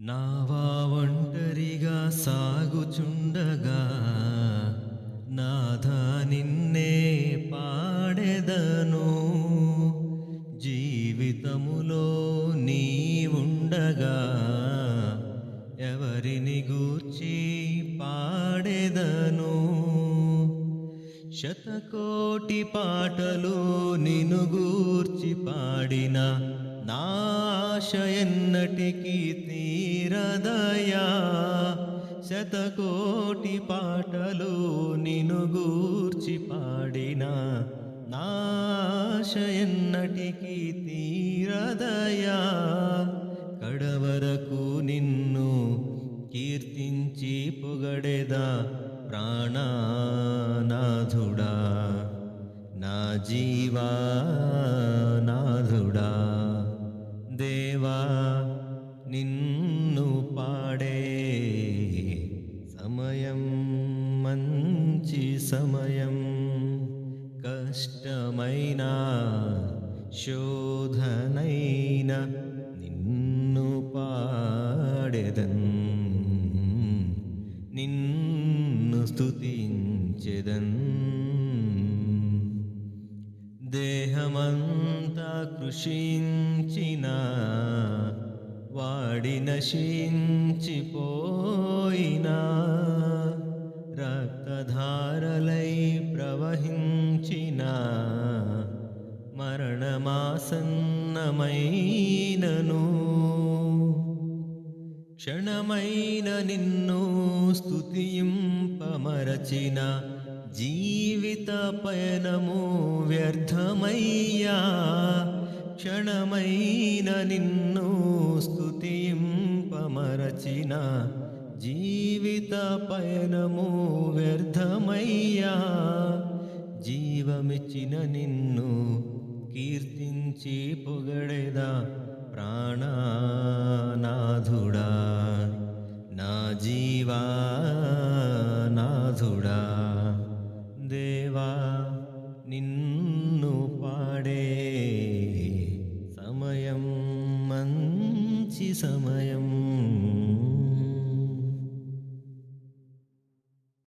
నావా ఒంటరిగా సాగుచుండగా నాథ నిన్నే పాడెదను. జీవితములో నీ ఉండగా ఎవరిని గూర్చి పాడెదను. శతకోటి పాటలు నిను గూర్చి పాడినా నాశయన్నటికీ తీరదయా. శతకోటి పాటలు నిను గూర్చి పాడిన నాశయన్నటికీ తీరదయా. కడవరకు నిన్ను కీర్తించి పొగడెదా ప్రాణానాథుడా. నా జీవా నాథుడా దేవా నిన్ను పాడే సమయం మంచి సమయం కష్టమైన శోధనైన నిన్ను పాడెదన్ నిన్ను స్తుతించెదన్. దేహమంతా కృషించిన వాడి నశించిపోయినా రక్తధారలై ప్రవహించిన మరణమాసన్నమైనను. క్షణమైన నిన్ను స్తుతింపమరచిన జీవిత పయనము వ్యర్థమయ్యా క్షణమైన నిన్ను స్తుతింపమరచిన జీవిత పయనము వ్యర్థమయ్యా జీవమిచ్చిన నిన్ను కీర్తించి పొగడెదా ప్రాణనాథుడా నా జీవా నాథుడా దేవ దేవా నిన్ను పాడే సమయం మంచి సమయం